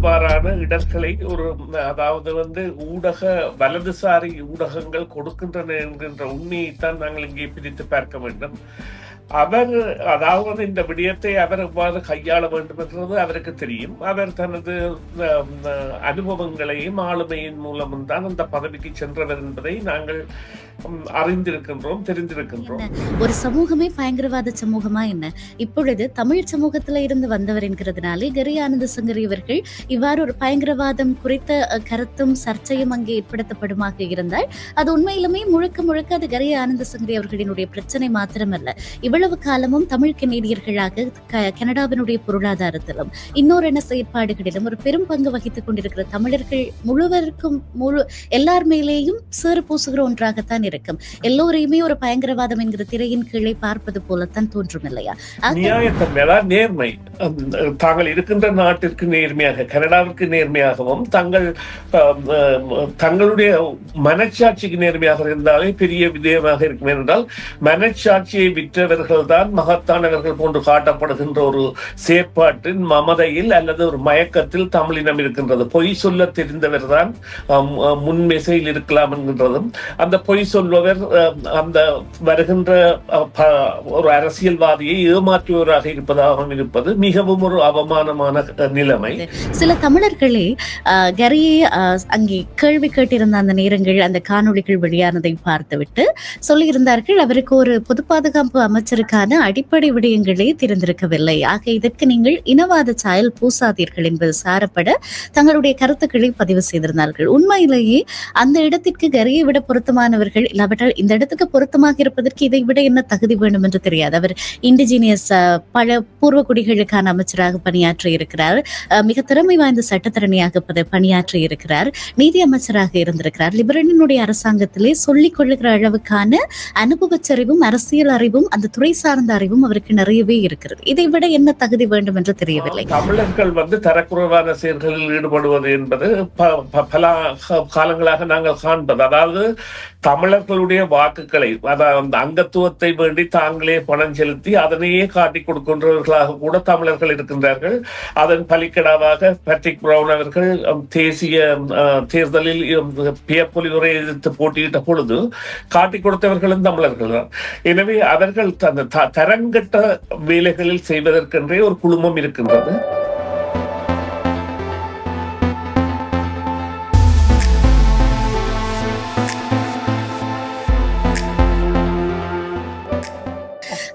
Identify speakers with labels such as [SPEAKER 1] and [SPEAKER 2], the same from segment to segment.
[SPEAKER 1] இவ்வாறான இடர்களை ஒரு அதாவது வந்து ஊடக வலதுசாரி ஊடகங்கள் கொடுக்கின்றன என்கின்ற உண்மையைத்தான் நாங்கள் இங்கே பிரித்து பார்க்க வேண்டும். அவர் அதாவது இந்த விடயத்தை அவர் எவ்வாறு கையாள வேண்டும் என்றது அவருக்கு தெரியும். அவர் தனது அனுபவங்களையும் ஆளுமையின் மூலமும் தான் அந்த பதவிக்கு சென்றவர் என்பதை நாங்கள் அறிந்திருக்கின்றோம் தெரிந்திருக்கின்றோம்.
[SPEAKER 2] ஒரு சமூகமே பயங்கரவாத சமூகமா என்ன? இப்பொழுது தமிழ் சமூகத்துல இருந்து வந்தவர் என்கிறதுனாலே கரி ஆனந்த சங்கரி அவர்கள் இவ்வாறு ஒரு பயங்கரவாதம் குறித்த கருத்தும் சர்ச்சையும் அங்கே ஏற்படுத்தப்படுமாக இருந்தால் அது உண்மையிலுமே முழுக்க முழுக்க அது கரி ஆனந்த சங்கரி அவர்களினுடைய பிரச்சனை மாத்திரமல்ல. இவள் இவ்வளவு காலமும் தமிழ் கனேடியர்களாக க- கனடாவினுடைய பொருளாதாரத்திலும் இன்னொரு என்ன செயற்பாடுகளிலும் ஒரு பெரும் பங்கு வகித்துக் கொண்டிருக்கிற தமிழர்கள் முழுவதற்கும் முழு எல்லார் மேலேயும் சேறு பூசுகிற ஒன்றாகத்தான் இருக்கும். எல்லோரையுமே ஒரு பயங்கரவாதம் என்கிற திரையின் கீழே பார்ப்பது போலத்தான் தோன்றும் இல்லையா?
[SPEAKER 1] நேர்மை. தாங்கள் இருக்கின்ற நாட்டிற்கு நேர்மையாக கனடாவிற்கு நேர்மையாகவும் தங்கள் தங்களுடைய மனச்சாட்சிக்கு நேர்மையாக இருந்தாலே பெரிய விஜயமாக இருக்கும் என்றால் மனச்சாட்சியை விற்றவர்கள் தான் மகத்தானவர்கள் போன்று காட்டப்படுகின்ற ஒரு செயற்பாட்டின் மமதையில் அல்லது ஒரு மயக்கத்தில் தமிழினம் இருக்கின்றது. பொய் சொல்ல தெரிந்தவர் தான் முன்மெசையில் இருக்கலாம் என்கின்றதும். அந்த பொய் சொல்பவர் அந்த வருகின்ற ஒரு அரசியல்வாதியை ஏமாற்றுவராக இருப்பதாகவும் இருப்பது மிகவும் ஒரு அவமானமான நிலைமை.
[SPEAKER 2] சில தமிழர்களே ஆஹ், கரியை அங்கே கேள்வி கேட்டிருந்த அந்த நேரங்கள் அந்த காணொளிகள் வெளியானதை பார்த்துவிட்டு சொல்லியிருந்தார்கள். அவருக்கு ஒரு பொது பாதுகாப்பு அமைச்சருக்கான அடிப்படை விடயங்களே தெரிந்திருக்கவில்லை ஆக இதற்கு நீங்கள் இனவாத சாயல் பூசாதீர்கள் என்பது சாரப்பட தங்களுடைய கருத்துக்களை பதிவு செய்திருந்தார்கள். உண்மையிலேயே அந்த இடத்திற்கு கரியை விட பொருத்தமானவர்கள் இல்லாவிட்டால் இந்த இடத்துக்கு பொருத்தமாக இருப்பதற்கு இதை விட என்ன தகுதி வேண்டும் என்று தெரியாது. அவர் இண்டிஜினியஸ் பல பூர்வ குடிகளுக்கான அமைச்சராக பணியாற்றி இருக்கிறார். மிக திறமை வாய்ந்த சட்டத்தரணியாக பணியாற்றி இருக்கிறார். நீதி அமைச்சராக இருந்திருக்கிறார். லிபரனினுடைய அரசாங்கத்திலே சொல்லிக் கொள்ளுகிற அளவுக்கான அனுபவச்சரிவும் அரசியல் அறிவும் அந்த துறை சார்ந்த அறிவும் அவருக்கு நிறையவே இருக்கிறது. இதை விட என்ன தகுதி வேண்டும் என்று தெரியவில்லை.
[SPEAKER 1] தமிழர்கள் வந்து தரக்குறைவான செயல்களில் ஈடுபடுவது என்பது ப- பல காலங்களாக நாங்கள் காண்பது. அதாவது தமிழர்களுடைய வாக்குகளை அதாவது அங்கத்துவத்தை வேண்டி தாங்களே பணம் செலுத்தி அதனையே காட்டிக் கொடுக்கின்றவர்களாக கூட தமிழர்கள் இருக்கின்றார்கள். அதன் பலிக்கடாவாக பேட்ரிக் பிரவுன் அவர்கள் தேசிய அஹ், தேர்தலில் பியப்பொலிவுரை எதிர்த்து போட்டியிட்ட பொழுது காட்டிக் கொடுத்தவர்களும் தமிழர்கள் தான். எனவே அவர்கள் அந்த த- தரங்கட்ட வேலைகளில் செய்வதற்கென்றே ஒரு குழுமம் இருக்கின்றது.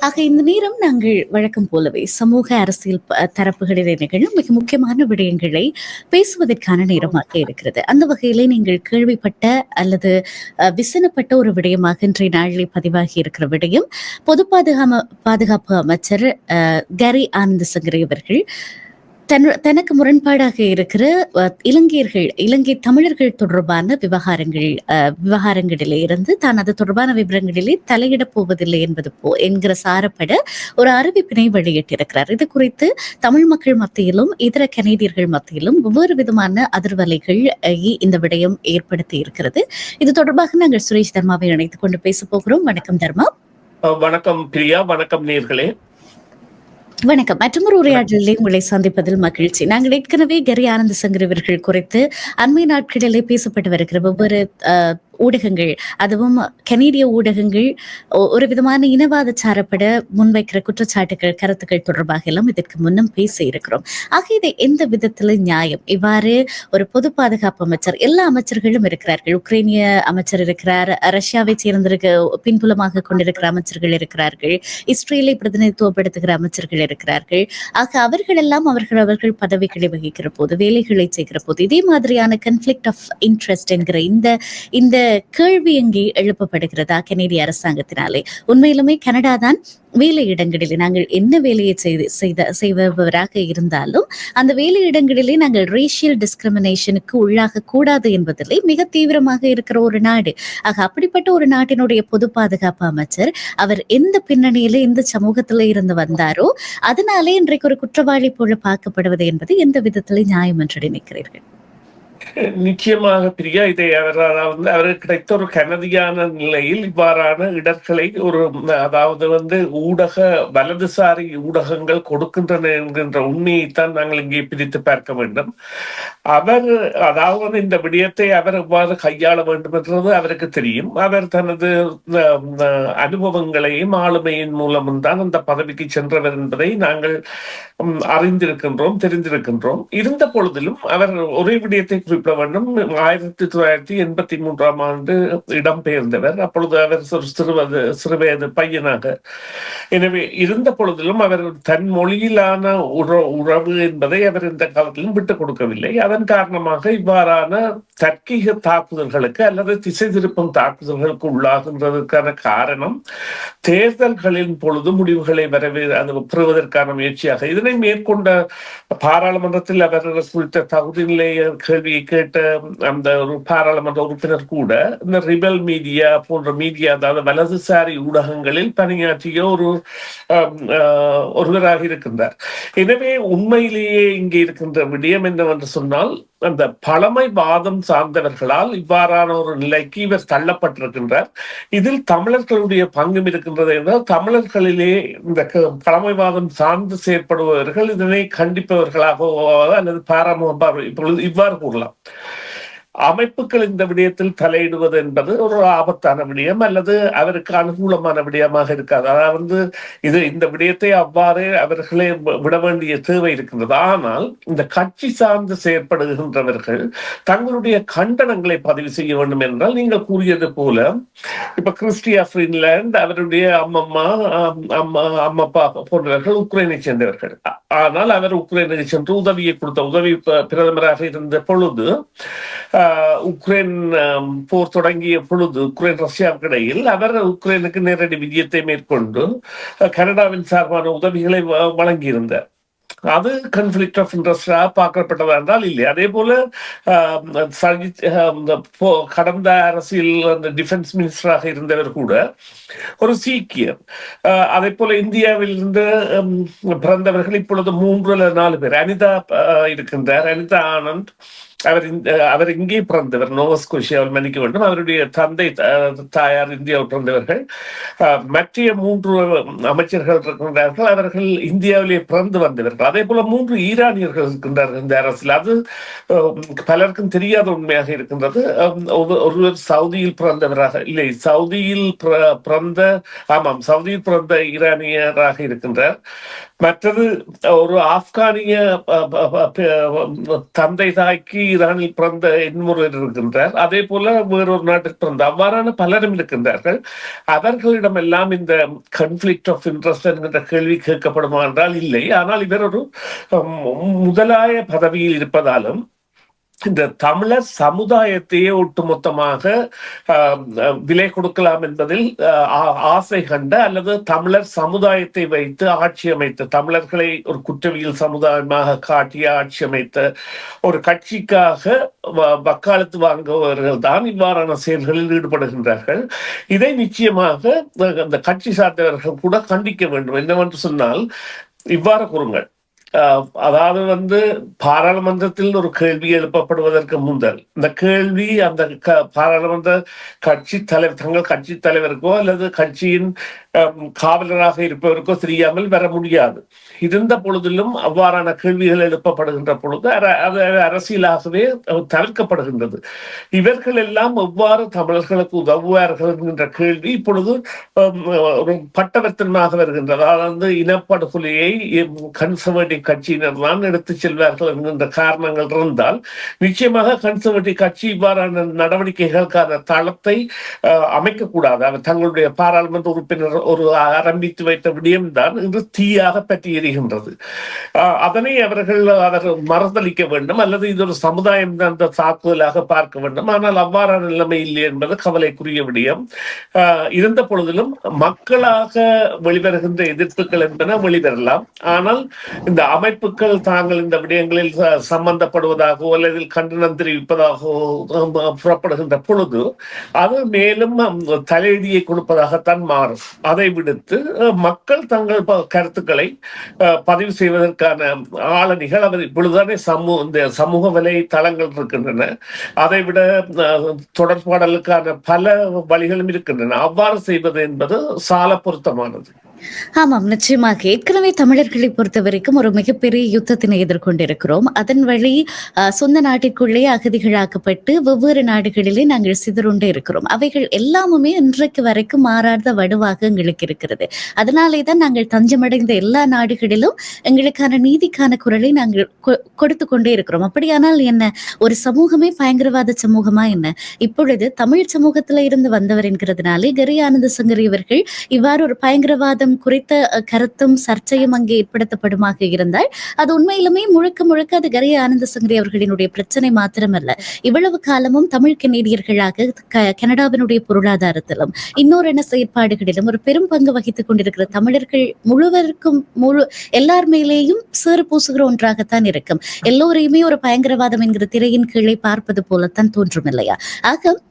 [SPEAKER 2] ஆக இந்த நேரம் நாங்கள் வழக்கம் போலவே சமூக அரசியல் ப- தரப்புகளில் நிகழும் மிக முக்கியமான விடயங்களை பேசுவதற்கான நேரமாக இருக்கிறது. அந்த வகையிலே நீங்கள் கேள்விப்பட்ட அல்லது விசனப்பட்ட ஒரு விடயமாக இன்றைய நாளிலே பதிவாகி இருக்கிற விடயம் பொது பாதுகாம பாதுகாப்பு அமைச்சர் கரி ஆனந்த சங்கரி அவர்கள் தன் தனக்கு முரண்பாடாக இருக்கிற இலங்கையர்கள் இலங்கை தமிழர்கள் தொடர்பான விவகாரங்கள் விவகாரங்களிலே இருந்து தான் அது தொடர்பான விவரங்களிலே தலையிடப் போவதில்லை என்பது போ என்கிற சாரப்பட ஒரு அறிவிப்பினை வெளியிட்டிருக்கிறார். இது குறித்து தமிழ் மக்கள் மத்தியிலும் இதர கனேடியர்கள் மத்தியிலும் ஒவ்வொரு விதமான அதிர்வலைகள் இந்த விடயம் ஏற்படுத்தி இருக்கிறது. இது தொடர்பாக நாங்கள் சுரேஷ் தர்மாவை இணைத்துக் கொண்டு பேச போகிறோம். வணக்கம் தர்மா.
[SPEAKER 1] வணக்கம் பிரியா. வணக்கம் நேர்களே.
[SPEAKER 2] வணக்கம். மற்றொரு உரையாடலிலே உங்களை சந்திப்பதில் மகிழ்ச்சி. நாங்கள் ஏற்கனவே கரி ஆனந்த சங்கர் இவர்கள் குறித்து அண்மை நாட்களிலே பேசப்பட்டு வருகிற ஒவ்வொரு ஊடகங்கள் அதுவும் கனேடிய ஊடகங்கள் ஒரு விதமான இனவாத சாரப்பட முன்வைக்கிற குற்றச்சாட்டுகள் கருத்துக்கள் தொடர்பாக எல்லாம் இதற்கு முன்னும் பேச இருக்கிறோம். ஆக இதை எந்த விதத்துல நியாயம்? இவ்வாறு ஒரு பொது பாதுகாப்பு அமைச்சர் எல்லா அமைச்சர்களும் இருக்கிறார்கள். உக்ரைனிய அமைச்சர் இருக்கிறார் ரஷ்யாவை சேர்ந்திருக்க பின்புலமாக கொண்டிருக்கிற அமைச்சர்கள் இருக்கிறார்கள். இஸ்ரேலை பிரதிநிதித்துவப்படுத்துகிற அமைச்சர்கள் இருக்கிறார்கள். ஆக அவர்கள் எல்லாம் அவர்கள் அவர்கள் பதவிகளை வகிக்கிற போது வேலைகளை செய்கிற போது இதே மாதிரியான கன்ஃபிளிக்ட் ஆஃப் இன்ட்ரெஸ்ட் என்கிற இந்த இந்த கேள்வி இங்கே எழுப்பப்படுகிறதா கனேடிய அரசாங்கத்தினாலே? உண்மையிலுமே கனடா தான் வேலை இடங்களிலே நாங்கள் என்ன வேலையை செய்து செய்த செய்பவராக இருந்தாலும் அந்த வேலையிடங்களிலே நாங்கள் ரேஷியல் டிஸ்கிரிமினேஷனுக்கு உள்ளாக கூடாது என்பதிலே மிக தீவிரமாக இருக்கிற ஒரு நாடு. ஆக அப்படிப்பட்ட ஒரு நாட்டினுடைய பொது பாதுகாப்பு அமைச்சர் அவர் எந்த பின்னணியில எந்த சமூகத்தில இருந்து வந்தாரோ அதனாலே இன்றைக்கு ஒரு குற்றவாளி போல பார்க்கப்படுவது என்பது எந்த விதத்திலே நியாயம் என்று நினைக்கிறீர்கள்?
[SPEAKER 1] நிச்சயமாக பிரியா இதை அவர் அதாவது அவருக்கு கிடைத்த ஒரு கனதியான நிலையில் இவ்வாறான இடர்களை ஒரு அதாவது வந்து ஊடக வலதுசாரி ஊடகங்கள் கொடுக்கின்றன என்கின்ற உண்மையைத்தான் நாங்கள் இங்கே பிரித்து பார்க்க வேண்டும். அவர் அதாவது இந்த விடயத்தை அவர் எவ்வாறு கையாள வேண்டும் என்றது அவருக்கு தெரியும். அவர் தனது அனுபவங்களையும் ஆளுமையின் மூலமும் தான் அந்த பதவிக்கு சென்றவர் என்பதை நாங்கள் உம், அறிந்திருக்கின்றோம் தெரிந்திருக்கின்றோம். இருந்த பொழுதிலும் அவர் ஒரே விடயத்தை விப்ளவனும் ஆயிரத்தி தொள்ளாயிரத்தி எண்பத்தி மூன்றாம் ஆண்டு இடம்பெயர்ந்தவர். அப்பொழுது அவர் சிறுவது சிறுவயது பையனாக. எனவே இருந்த பொழுதிலும் அவர் தன் மொழியிலான உற- உறவு என்பதை அவர் இந்த காலத்திலும் விட்டுக் கொடுக்கவில்லை. அதன் காரணமாக இவ்வாறான தர்க்கீக தாக்குதல்களுக்கு அல்லது திசை திருப்பும் தாக்குதல்களுக்கு உள்ளாகின்றதற்கான காரணம் தேர்தல்களின் பொழுது முடிவுகளை வரவே அது பெறுவதற்கான முயற்சியாக. இதனை மேற்கொண்ட பாராளுமன்றத்தில் அவர் குறித்த தகுதி நிலைய கேள்வியை கேட்ட அந்த ஒரு பாராளுமன்ற உறுப்பினர் கூட இந்த ரிபல் மீடியா போன்ற மீடியா அதாவது வலதுசாரி ஊடகங்களில் பணியாற்றிய ஒரு um, ஆஹ், ஒருவராக இருக்கின்றார். எனவே உண்மையிலேயே இங்கே இருக்கின்ற விடயம் என்னவென்று சொன்னால் அந்த பழமைவாதம் சார்ந்தவர்களால் இவ்வாறான ஒரு நிலைக்கு இவர் தள்ளப்பட்டிருக்கின்றார். இதில் தமிழர்களுடைய பங்கும் இருக்கின்றது என்றால் தமிழர்களிலே இந்த பழமைவாதம் சார்ந்து செயற்படுபவர்கள் இதனை கண்டிப்பவர்களாக அல்லது பாராம இவ்வாறு கூறலாம். அமைப்புகள் இந்த விடயத்தில் தலையிடுவது என்பது ஒரு ஆபத்தான விடயம் அல்லது அவருக்கு அனுகூலமான விடயமாக இருக்காது. அதாவது இது இந்த விடயத்தை அவ்வாறே அவர்களே விட வேண்டிய தேவை இருக்கின்றது. ஆனால் இந்த கட்சி சார்ந்து செயற்படுகின்றவர்கள் தங்களுடைய கண்டனங்களை பதிவு செய்ய வேண்டும் என்றால் நீங்கள் கூறியது போல இப்ப கிறிஸ்டியா பின்லாண்ட் அவருடைய அம்மம்மா அம்மா அம்மப்பா போன்றவர்கள் உக்ரைனை சேர்ந்தவர்கள். ஆனால் அவர் உக்ரைனுக்கு சென்று உதவியை கொடுத்த உதவி பிரதமராக இருந்த பொழுது உக்ரைன் போர் தொடங்கிய பொழுது உக்ரைன் ரஷ்யாவுக்கு இடையில் அவர் உக்ரைனுக்கு நேரடி விஜயத்தை மேற்கொண்டு கனடாவின் சார்பான உதவிகளை வழங்கியிருந்தார். அது கன்ஃபிளிக்ட் ஆஃப் இன்ட்ரெஸ்டா பார்க்கப்பட்டதா என்றால் இல்லை. அதே போல கடந்த அரசியல் அந்த டிஃபென்ஸ் மினிஸ்டராக இருந்தவர் கூட ஒரு சீக்கியர். அதே போல இந்தியாவில் இருந்து பிறந்தவர்கள் இப்பொழுது மூன்று அல்லது நாலு பேர். அனிதா இருக்கின்றார். அனிதா ஆனந்த் அவர் இந்த அவர் இங்கே பிறந்தவர் நோவஸ்கோஷியாவில் மன்னிக்க வேண்டும் அவருடைய தந்தை தாயார் இந்தியாவில் பிறந்தவர்கள் மற்ற மூன்று அமைச்சர்கள் இருக்கின்றார்கள் அவர்கள் இந்தியாவிலே பிறந்து வந்தவர்கள் அதே போல மூன்று ஈரானியர்கள் இருக்கின்றார்கள் இந்த அரசில் அது பலருக்கும் தெரியாத உண்மையாக இருக்கின்றது ஒரு- ஒருவர் சவுதியில் பிறந்தவராக இல்லை சவுதியில் பிற- பிறந்த ஆமாம் சவுதியில் பிறந்த ஈரானியராக இருக்கின்றார் மற்றது ஒரு ஆப்கானிய தந்தை தாய்க்கு ஈரானில் பிறந்த இன்னொருவர் இருக்கின்றார். அதே போல வேறொரு நாட்டில் பிறந்த அவ்வாறான பலரும் இருக்கின்றார்கள். அவர்களிடம் எல்லாம் இந்த கன்ஃபிளிக்ட் ஆஃப் இன்ட்ரெஸ்ட் என்கின்ற கேள்வி கேட்கப்படுமா என்றால் இல்லை. ஆனால் இவர் ஒரு முதலாய பதவியில் இருப்பதாலும் இந்த தமிழர் சமுதாயத்தையே ஒட்டுமொத்தமாக ஆஹ், விலை கொடுக்கலாம் என்பதில் ஆ- ஆசை கண்ட அல்லது தமிழர் சமுதாயத்தை வைத்து ஆட்சி அமைத்த தமிழர்களை ஒரு குற்றவியல் சமுதாயமாக காட்டி ஆட்சி அமைத்த ஒரு கட்சிக்காக வ- வக்காலத்து வாங்குபவர்கள் தான் இவ்வாறான செயல்களில் ஈடுபடுகின்றார்கள். இதை நிச்சயமாக அந்த கட்சி சார்ந்தவர்கள் கூட கண்டிக்க வேண்டும். என்னவென்று சொன்னால் இவ்வாறு கூறுங்கள். அதாவது வந்து பாராளுமன்றத்தில் ஒரு கேள்வி எழுப்பப்படுவதற்கு முந்தல். இந்த கேள்வி அந்த க- பாராளுமன்ற கட்சி தலைவர் தங்கள் கட்சி தலைவருக்கோ அல்லது கட்சியின் காவலராக இருப்பவருக்கோ தெரியாமல் வர முடியாது. இருந்த பொழுதிலும் அவ்வாறான கேள்விகள் எழுப்பப்படுகின்ற பொழுது அர- அது அரசியலாகவே தவிர்க்கப்படுகின்றது. இவர்கள் எல்லாம் எவ்வாறு தமிழர்களுக்கு உதவுவார்கள் என்கின்ற கேள்வி இப்பொழுது ஒரு பட்டவர்த்தனமாக வருகின்றது. அதாவது இனப்படுகொலையை கன்சர்வேட்டிவ் கட்சியினர் தான் எடுத்து செல்வார்கள் என்கின்ற காரணங்கள் இருந்தால் நிச்சயமாக கன்சர்வேட்டிவ் கட்சி இவ்வாறான நடவடிக்கைகளுக்கான தளத்தை அமைக்கக்கூடாது. அவர் தங்களுடைய பாராளுமன்ற உறுப்பினர் ஒரு ஆரம்பித்து வைத்த விடயம்தான் இன்று தீயாக பற்றி எரிகின்றது. அதனை அவர்கள் அவர் மறுதளிக்க வேண்டும் அல்லது இது ஒரு சமுதாயம் அந்த தாக்குதலாக பார்க்க வேண்டும். ஆனால் அவ்வாறான நிலைமை இல்லை என்பது கவலைக்குரிய விடயம். இருந்த பொழுதிலும் மக்களாக வெளிவருகின்ற எதிர்ப்புகள் என்பன வெளிவரலாம். ஆனால் இந்த அமைப்புகள் தாங்கள் இந்த விடயங்களில் சம்பந்தப்படுவதாகவோ அல்லது கண்டனம் தெரிவிப்பதாகவோ புறப்படுகின்ற பொழுது அது மேலும் ஹம், கொடுப்பதாகத்தான் மாறும். அதை விடுத்து மக்கள் தங்கள் ப- கருத்துக்களை அஹ், பதிவு செய்வதற்கான ஆளணிகள் அவர் இப்பொழுதுதானே சமூக இந்த சமூக வலை தளங்கள் இருக்கின்றன. அதை விட தொடர்பாடலுக்கான பல வழிகளும் இருக்கின்றன. அவ்வாறு செய்வது என்பது சால பொருத்தமானது.
[SPEAKER 2] ஆமாம் நிச்சயமாக. ஏற்கனவே தமிழர்களை பொறுத்த வரைக்கும் ஒரு மிகப்பெரிய யுத்தத்தினை எதிர்கொண்டிருக்கிறோம். அதன் வழி சொந்த நாட்டிற்குள்ளே அகதிகளாக்கப்பட்டு வெவ்வேறு நாடுகளிலே நாங்கள் சிதறுண்டு இருக்கிறோம். அவைகள் எல்லாமுமே இன்றைக்கு வரைக்கும் மாறாத வடுவாக எங்களுக்கு இருக்கிறது. அதனாலே தான் நாங்கள் தஞ்சமடைந்த எல்லா நாடுகளிலும் எங்களுக்கான நீதிக்கான குரலை நாங்கள் கொ- கொடுத்து கொண்டே இருக்கிறோம். அப்படியானால் என்ன? ஒரு சமூகமே பயங்கரவாத சமூகமா என்ன? இப்பொழுது தமிழ் சமூகத்துல இருந்து வந்தவர் என்கிறதுனாலே கரி ஆனந்த சங்கரி அவர்கள் இவ்வாறு ஒரு பயங்கரவாத பயங்கரவாதம் குறித்த கருத்தும் சர்ச்சையும் அங்கே ஏற்படுத்தப்படுமாக இருந்தால் அது உண்மையிலுமே முழுக்க முழுக்க அது கரி ஆனந்த சங்கரி அவர்களினுடைய பிரச்சனை மாத்திரமல்ல. இவ்வளவு காலமும் தமிழ் கனேடியர்களாக க- கனடாவினுடைய பொருளாதாரத்திலும் இன்னொரு என்ன செயற்பாடுகளிலும் ஒரு பெரும் பங்கு வகித்துக் கொண்டிருக்கிற தமிழர்கள் முழுவதற்கும் முழு எல்லார் மேலேயும் சேறு பூசுகிற ஒன்றாகத்தான் இருக்கும். எல்லோரையுமே ஒரு பயங்கரவாதம் என்கிற திரையின் கீழே பார்ப்பது போலத்தான் தோன்றும் இல்லையா? ஆக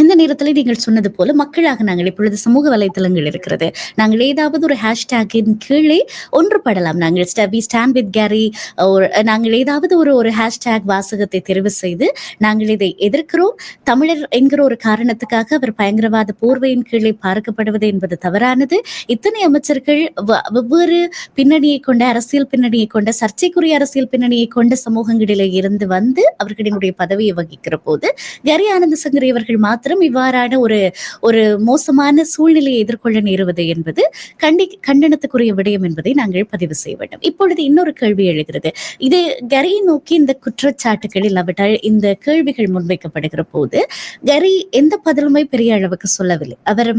[SPEAKER 2] இந்த நேரத்தில் நீங்கள் சொன்னது போல மக்களாக நாங்கள் இப்பொழுது சமூக வலைத்தளங்கள் இருக்கிறது. நாங்கள் ஏதாவது ஒரு ஹேஷ்டேக்கின் கீழே ஒன்றுபடலாம். நாங்கள் ஸ்டபி ஸ்டாண்ட் வித் கேரி ஒரு நாங்கள் ஏதாவது ஒரு ஒரு ஹேஷ்டேக் வாசகத்தை தெரிவு செய்து நாங்கள் இதை எதிர்க்கிறோம். தமிழர் என்கிற ஒரு காரணத்துக்காக அவர் பயங்கரவாத போர்வையின் கீழே பார்க்கப்படுவது என்பது தவறானது. இத்தனை அமைச்சர்கள் வ- வெவ்வேறு பின்னணியை கொண்ட அரசியல் பின்னணியை கொண்ட சர்ச்சைக்குரிய அரசியல் பின்னணியை கொண்ட சமூகங்களிலே இருந்து வந்து அவர்களினுடைய பதவியை வகிக்கிற போது கரி ஆனந்த சங்கரி அவர்கள் மாத்திரம் இவ்வாறான ஒரு ஒரு மோசமான சூழ்நிலையை எதிர்கொள்ள நேருவது என்பது கண்டி கண்டனத்துக்குரிய விடயம் என்பதை நாங்கள் பதிவு செய்ய வேண்டும். இப்பொழுது இன்னொரு கேள்வி எழுகிறது. இது கரியை நோக்கி இந்த குற்றச்சாட்டுகள் இல்லாவிட்டால் இந்த கேள்விகள் முன்வைக்கப்படுகிற போது கரி எந்த பதிலுமே பெரிய அளவுக்கு சொல்லவில்லை. அவர்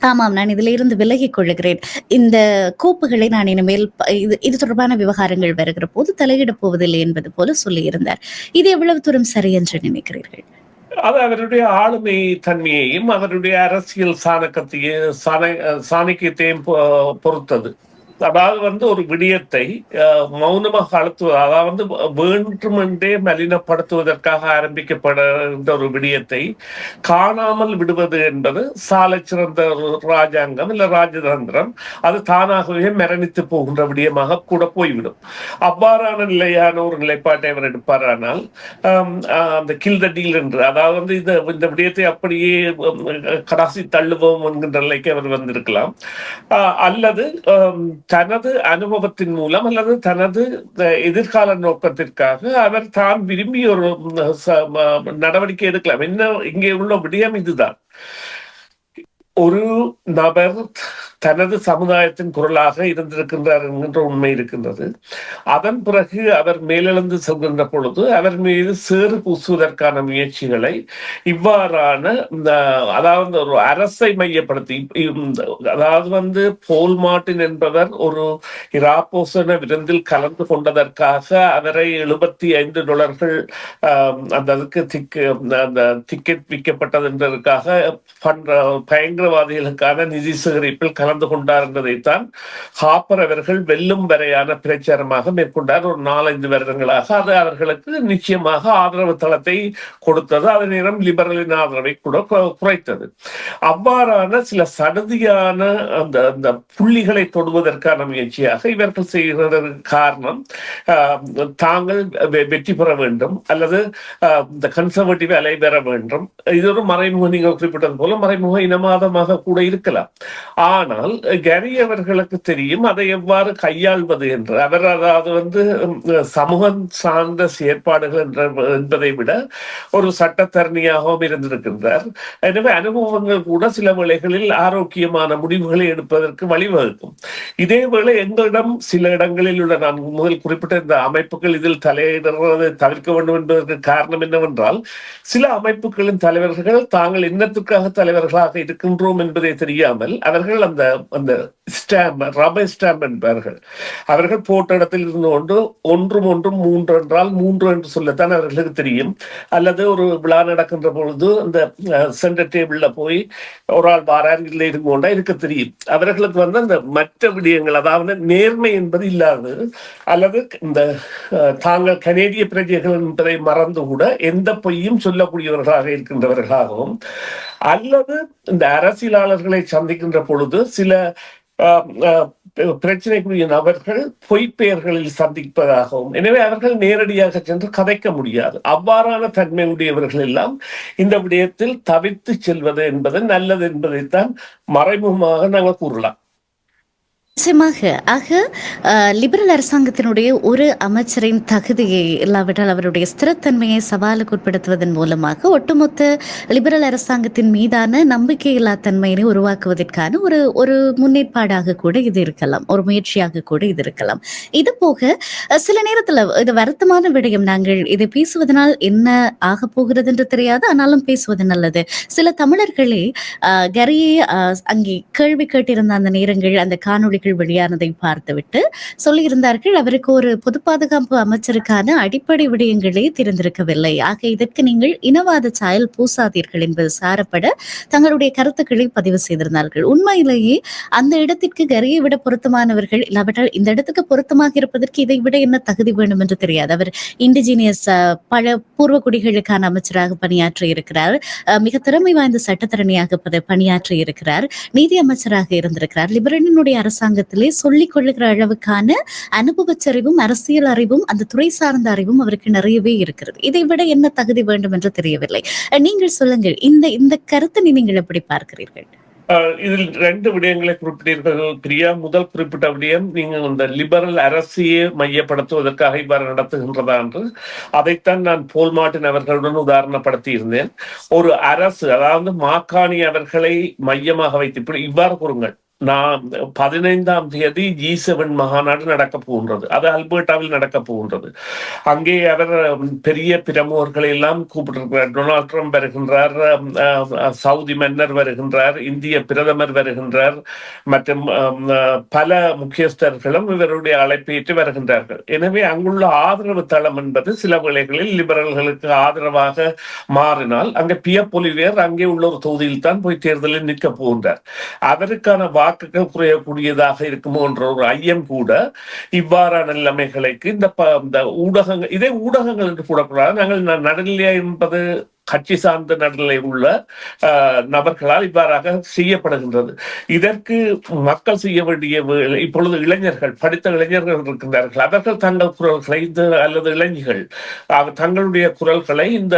[SPEAKER 2] ஆமாம் நான் இதுல இருந்து விலகிக் கொள்ளுகிறேன் இந்த கோப்புகளை நான் இனிமேல் இது இது தொடர்பான விவகாரங்கள் வருகிற போது தலையிடப் போவதில்லை என்பது போல சொல்லியிருந்தார். இது எவ்வளவு தூரம் சரி என்று நினைக்கிறீர்கள்?
[SPEAKER 1] அது அவருடைய ஆளுமை தன்மையையும் அவருடைய அரசியல் சாணக்கத்தையும் சாண சாணக்கியத்தையும் பொறுத்தது. அதாவது வந்து ஒரு விடயத்தை அஹ், மௌனமாக அழுத்துவது அதாவது வேண்டுமென்றே மலினப்படுத்துவதற்காக ஆரம்பிக்கப்படுகின்ற ஒரு விடயத்தை காணாமல் விடுவது என்பது சாலை சிறந்த ராஜாங்கம் இல்ல ராஜதந்திரம். அது தானாகவே மரணித்து போகின்ற விடயமாக கூட போய்விடும். அவ்வாறான நிலையான ஒரு நிலைப்பாட்டை அவர் எடுப்பாரானால் ஆஹ், அந்த கில் த டீல் என்று அதாவது வந்து இந்த இந்த விடயத்தை அப்படியே கடாசி தள்ளுவோம் என்கின்ற நிலைக்கு அவர் வந்திருக்கலாம். அல்லது தனது அனுபவத்தின் மூலம் அல்லது தனது எதிர்கால நோக்கத்திற்காக அவர் தான் விரும்பி ஒரு நடவடிக்கை எடுக்கலாம். என்ன இங்கே உள்ள விடயம் இதுதான். ஒரு நபர் தனது சமுதாயத்தின் குரலாக இருந்திருக்கின்றார் என்கின்ற உண்மை இருக்கின்றது. அதன் பிறகு அவர் மேலெழுந்து செல்கின்ற பொழுது அவர் மீது சேறு பூசுவதற்கான முயற்சிகளை இவ்வாறான அதாவது ஒரு அரசை மையப்படுத்தி அதாவது வந்து போல் மார்ட்டின் என்பவர் ஒரு இராப்போசன விருந்தில் கலந்து கொண்டதற்காக அவரை எழுபத்தி ஐந்து டாலர்கள் அந்த அதுக்கு திக்கு அந்த டிக்கெட் விற்கப்பட்டது என்பதற்காக பயங்கர பயங்கரவாதிகளுக்கான நிதி சேகரிப்பில் கலந்து கொண்டார் என்பதைத்தான் ஹாப்பர் அவர்கள் வெல்லும் வரையான பிரச்சாரமாக மேற்கொண்டார். ஒரு நாலஞ்சு வருடங்களாக அது அவர்களுக்கு நிச்சயமாக ஆதரவு தளத்தை கொடுத்தது. அதே நேரம் லிபரலின் ஆதரவை கூட குறைத்தது. அவ்வாறான சில சடுதியான அந்த அந்த புள்ளிகளை தொடுவதற்கான முயற்சியாக இவர்கள் செய்கிறதற்கு காரணம் தாங்கள் வெற்றி பெற வேண்டும் அல்லது இந்த கன்சர்வேட்டிவ் அலை பெற வேண்டும். இது ஒரு மறைமுக நீங்கள் குறிப்பிட்டது போல மறைமுக காரணமாக கூட இருக்கலாம். ஆனால் கரி அவர்களுக்கு தெரியும் அதை எவ்வாறு கையாள்வது என்று. அவர் அதாவது வந்து சமூகம் சார்ந்த செயற்பாடுகள் என்ற என்பதை விட ஒரு சட்டத்தரணியாகவும் இருந்திருக்கின்றார். எனவே அனுபவங்கள் கூட சில வேளைகளில் ஆரோக்கியமான முடிவுகளை எடுப்பதற்கு வழிவகுக்கும். இதேவேளை எங்களிடம் சில இடங்களில் உள்ள நான் முதல் குறிப்பிட்ட இந்த அமைப்புகள் இதில் தலையிடுறதை தவிர்க்க வேண்டும் என்பதற்கு காரணம் என்னவென்றால் சில அமைப்புகளின் தலைவர்கள் தாங்கள் இன்னத்துக்காக தலைவர்களாக இருக்கின்ற தோன்றோம் என்பதை தெரியாமல் அவர்கள் அந்த அந்த ஸ்டாம்ப் ரப்பர் ஸ்டாம்ப் என்பார்கள். அவர்கள் போட்ட இடத்தில் இருந்து கொண்டு ஒன்றும் ஒன்றும் மூன்று என்றால் மூன்று என்று சொல்லத்தான் அவர்களுக்கு தெரியும். அல்லது ஒரு விழா நடக்கின்ற பொழுது அந்த சென்டர் டேபிள்ல போய் ஒரு ஆள் வாரார் இல்லை இருக்கோண்டா இருக்க தெரியும். அவர்களுக்கு வந்து அந்த மற்ற விடயங்கள் அதாவது நேர்மை என்பது இல்லாது அல்லது இந்த தாங்கள் கனேடிய பிரஜைகள் என்பதை மறந்து கூட எந்த பொய்யும் சொல்லக்கூடியவர்களாக இருக்கின்றவர்களாகவும் அல்லது இந்த அரசியலாளர்களை சந்திக்கின்ற பொழுது சில ஆஹ், பிரச்சனைக்குரிய நபர்கள் பொய்ப்பெயர்களில் சந்திப்பதாகவும் எனவே அவர்கள் நேரடியாக சென்று கதைக்க முடியாது. அவ்வாறான தன்மை உடையவர்கள் எல்லாம் இந்த விடயத்தில் தவித்து செல்வது என்பது நல்லது என்பதைத்தான் மறைமுகமாக நாங்கள் கூறலாம்.
[SPEAKER 2] நிச்சயமாக. ஆக லிபரல் அரசாங்கத்தினுடைய ஒரு அமைச்சரின் தகுதியை இல்லாவிட்டால் அவருடைய ஸ்திரத்தன்மையை சவாலுக்கு உட்படுத்துவதன் மூலமாக ஒட்டுமொத்த லிபரல் அரசாங்கத்தின் மீதான நம்பிக்கையில்லா தன்மையினை உருவாக்குவதற்கான ஒரு ஒரு முன்னேற்பாடாக கூட இது இருக்கலாம். ஒரு முயற்சியாக கூட இது இருக்கலாம். இது போக சில நேரத்துல இது வருத்தமான விடயம். நாங்கள் இதை பேசுவதனால் என்ன ஆக போகிறது என்று தெரியாது. ஆனாலும் பேசுவது நல்லது. சில தமிழர்களே அஹ், கரியை அஹ், அங்கே கேள்வி கேட்டிருந்த அந்த நேரங்கள் அந்த செய்திகள் வெளியானதை பார்த்துவிட்டு சொல்லியிருந்தார்கள் அவருக்கு ஒரு பொது பாதுகாப்பு அமைச்சருக்கான அடிப்படை விடயங்களே திறந்திருக்கவில்லை ஆக இதற்கு நீங்கள் இனவாத சாயல் பூசாதீர்கள் என்பது சாரப்பட தங்களுடைய கருத்துக்களை பதிவு செய்திருந்தார்கள். உண்மையிலேயே அந்த இடத்திற்கு கரியை விட பொருத்தமானவர்கள் இல்லாவிட்டால் இந்த இடத்துக்கு பொருத்தமாக இருப்பதற்கு இதை விட என்ன தகுதி வேண்டும் என்று தெரியாது. அவர் இண்டிஜினியஸ் பல பூர்வ குடிகளுக்கான அமைச்சராக பணியாற்றி இருக்கிறார். மிக திறமை வாய்ந்த சட்டத்தரணியாக பணியாற்றி இருக்கிறார். நீதி அமைச்சராக இருந்திருக்கிறார். லிபரனினுடைய அரசாங்க அரசாங்கத்திலே சொல்லிக் கொள்ளுகிற அளவுக்கான அனுபவச்சறிவும் அரசியல் அறிவும் அந்த துறை சார்ந்த அறிவும் அவருக்கு நிறையவே இருக்கிறது. இதை விட என்ன தகுதி வேண்டும் என்று தெரியவில்லை. நீங்கள் சொல்லுங்கள் இந்த இந்த கருத்தினை நீங்கள் எப்படி பார்க்கிறீர்கள்?
[SPEAKER 1] இதில் ரெண்டு விடயங்களை குறிப்பிட்டீர்கள். பிரியா முதல் குறிப்பிட்ட விடயம் நீங்கள் இந்த லிபரல் அரசியை மையப்படுத்துவதற்காக இவ்வாறு நடத்துகின்றதா என்று. அதைத்தான் நான் போல் மார்ட்டின் அவர்களுடன் உதாரணப்படுத்தி இருந்தேன் ஒரு அரசு அதாவது மாக்காணி அவர்களை மையமாக வைத்து இப்படி இவ்வாறு கூறுங்கள். நான் பதினைந்தாம் தேதி ஜி செவன் மகாநாடு நடக்க போகின்றது. அது அல்பர்டாவில் நடக்க போகின்றது. அங்கே அவர் பெரிய பிரமுகர்களை எல்லாம் கூப்பிட்டிருக்கிறார். டொனால்ட் ட்ரம்ப் வருகின்றார் சவுதி மன்னர் வருகின்றார் இந்திய பிரதமர் வருகின்றார் மற்றும் பல முக்கியஸ்தர்களும் இவருடைய அழைப்பேற்று வருகின்றார்கள். எனவே அங்குள்ள ஆதரவு தளம் என்பது சில வேளைகளில் லிபரல்களுக்கு ஆதரவாக மாறினால் அங்கே பிய பொலிவேர் அங்கே உள்ள ஒரு தொகுதியில் தான் போய் தேர்தலில் நிற்க போகின்றார். அதற்கான வாக்குகள் இருக்குமோ என்ற ஒரு ஐயம் கூட இவ்வாறான நிலைமைகளுக்கு இந்த இந்த ஊடகங்கள் இதே ஊடகங்கள் என்று கூடக்கூடாது நாங்கள் நடுநிலையா என்பது கட்சி சார்ந்த நடுநிலை உள்ள நபர்களால் இவ்வாறாக செய்யப்படுகின்றது. இதற்கு மக்கள் செய்ய வேண்டிய வேலை இப்பொழுது இளைஞர்கள் படித்த இளைஞர்கள் இருக்கின்றார்கள். அவர்கள் தங்கள் குரல்களை இந்த அல்லது இளைஞர்கள் தங்களுடைய குரல்களை இந்த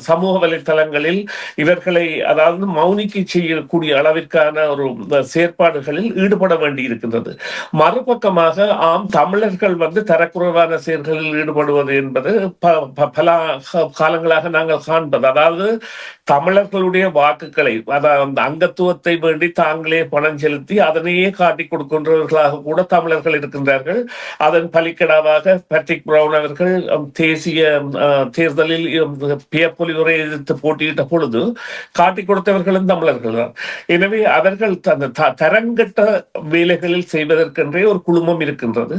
[SPEAKER 1] சமூக வலைத்தளங்களில் இவர்களை அதாவது மௌனிக்கு செய்யக்கூடிய அளவிற்கான ஒரு செயற்பாடுகளில் ஈடுபட வேண்டி இருக்கின்றது மறுபக்கமாக ஆம் தமிழர்கள் வந்து தரக்குறைவான செயல்களில் ஈடுபடுவது என்பது ப- ப- பல காலங்களாக நாங்கள் காண்பது அதாவது தமிழர்களுடைய வாக்குகளை அந்த அங்கத்துவத்தை வேண்டி தாங்களே பணம் செலுத்தி அதனையே காட்டிக் கொடுக்கின்றவர்களாக கூட தமிழர்கள் இருக்கின்றார்கள். அதன் பலிக்கடாவாக பேட்ரிக் பிரவுன் அவர்கள் தேசிய தேர்தலில் பியப்பொலிவுரை எதிர்த்து போட்டியிட்ட பொழுது காட்டிக் கொடுத்தவர்களும் தமிழர்கள் தான். எனவே அவர்கள் அந்த த- தரங்கட்ட வேலைகளில் செய்வதற்கென்றே ஒரு குழுமம் இருக்கின்றது.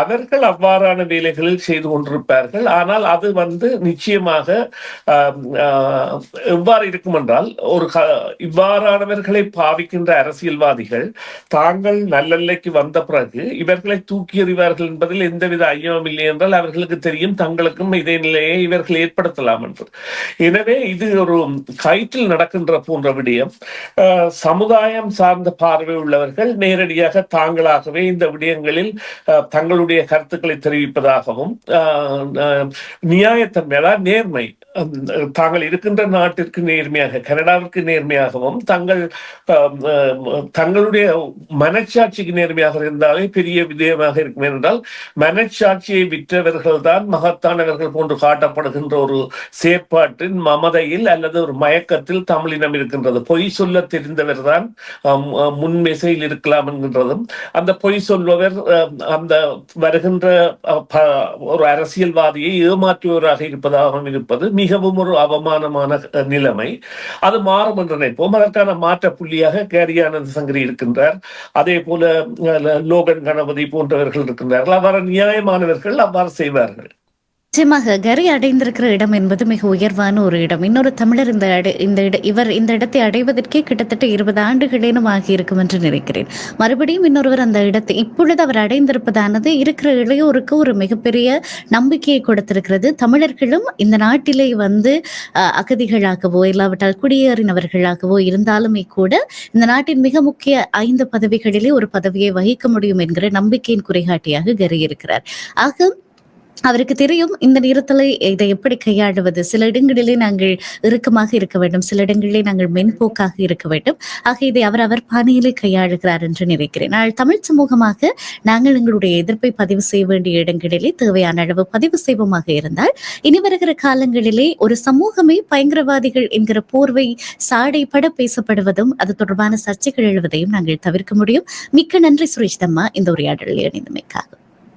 [SPEAKER 1] அவர்கள் அவ்வாறான வேலைகளில் செய்து கொண்டிருப்பார்கள். ஆனால் அது வந்து நிச்சயமாக ஆஹ், எவ்வாறு இருக்கும் என்றால் ஒரு இவ்வாறானவர்களை பாவிக்கின்ற அரசியல்வாதிகள் தாங்கள் நல்லெல்லைக்கு வந்த பிறகு இவர்களை தூக்கி எறிவார்கள் என்பதில் எந்தவித ஐயமும் இல்லை என்றால் அவர்களுக்கு தெரியும் தங்களுக்கும் இதே நிலையை இவர்கள் ஏற்படுத்தலாம் என்று எனவே இது ஒரு கயிற்றில் நடக்கின்ற போன்ற விடயம். ஆஹ், சமுதாயம் சார்ந்த பார்வை உள்ளவர்கள் நேரடியாக தாங்களாகவே இந்த விடயங்களில் தங்களுடைய கருத்துக்களை தெரிவிப்பதாகவும் ஆஹ், நியாயத்தன்மை அதாவது நேர்மை தாங்கள் இருக்கின்ற நாட்டிற்கு நேர்மையாக கனடாவிற்கு நேர்மையாகவும் தங்கள் தங்களுடைய மனச்சாட்சிக்கு நேர்மையாக இருந்தாலே பெரிய விதயமாக இருக்கும். என்றால் மனச்சாட்சியை விற்றவர்கள் தான் மகத்தானவர்கள் போன்று காட்டப்படுகின்ற ஒரு செயற்பாட்டின் மமதையில் அல்லது ஒரு மயக்கத்தில் தமிழினம் இருக்கின்றது. பொய் சொல்ல தெரிந்தவர் தான் முன்மிசையில் இருக்கலாம் என்கின்றதும் அந்த பொய் சொல்பவர் அந்த வருகின்ற ஒரு அரசியல்வாதியை ஏமாற்றுவராக இருப்பதாகவும் இருப்பது மிகவும் ஒரு அவமானமான நிலைமை. அது மாறும் என்று நினைப்போம். அதற்கான மாற்ற புள்ளியாக கேரியானந்த சங்கரி இருக்கின்றார். அதே போல லோகன் கணபதி போன்றவர்கள் இருக்கின்றார்கள். அவ்வாறு நியாயமானவர்கள் அவ்வாறு செய்வார்கள்.
[SPEAKER 2] நிச்சயமாக கரி அடைந்திருக்கிற இடம் என்பது மிக உயர்வான ஒரு இடம். இன்னொரு தமிழர் இந்த அடை- இந்த இட இவர் இந்த இடத்தை அடைவதற்கே கிட்டத்தட்ட இருபது ஆண்டுகளேனும் ஆகியிருக்கும் என்று நினைக்கிறேன். மறுபடியும் இன்னொருவர் அந்த இடத்தை இப்பொழுது அவர் அடைந்திருப்பதானது இருக்கிற இளையோருக்கு ஒரு மிகப்பெரிய நம்பிக்கையை கொடுத்திருக்கிறது. தமிழர்களும் இந்த நாட்டிலே வந்து அகதிகளாகவோ இல்லாவிட்டால் குடியேறினவர்களாகவோ இருந்தாலுமே கூட இந்த நாட்டின் மிக முக்கிய ஐந்து பதவிகளிலே ஒரு பதவியை வகிக்க முடியும் என்கிற நம்பிக்கையின் குறைகாட்டியாக கரி இருக்கிறார். ஆக அவருக்கு தெரியும் இந்த நேரத்தில் இதை எப்படி கையாளுவது. சில இடங்களிலே நாங்கள் இறுக்கமாக இருக்க வேண்டும். சில இடங்களிலே நாங்கள் மென்போக்காக இருக்க வேண்டும். ஆக இதை அவர் அவர் பாணியிலே கையாளுகிறார் என்று நினைக்கிறேன். ஆனால் தமிழ் சமூகமாக நாங்கள் எங்களுடைய எதிர்ப்பை பதிவு செய்ய வேண்டிய இடங்களிலே தேவையான அளவு பதிவு செய்வோமாக இருந்தால் இனி வருகிற காலங்களிலே ஒரு சமூகமே பயங்கரவாதிகள் என்கிற போர்வை சாடைப்பட பேசப்படுவதும் அது தொடர்பான சர்ச்சைகள் எழுவதையும் நாங்கள் தவிர்க்க முடியும். மிக்க நன்றி சுரேஷ் தம்மா. இந்த உரையாடலில் இணைந்தமைக்காக.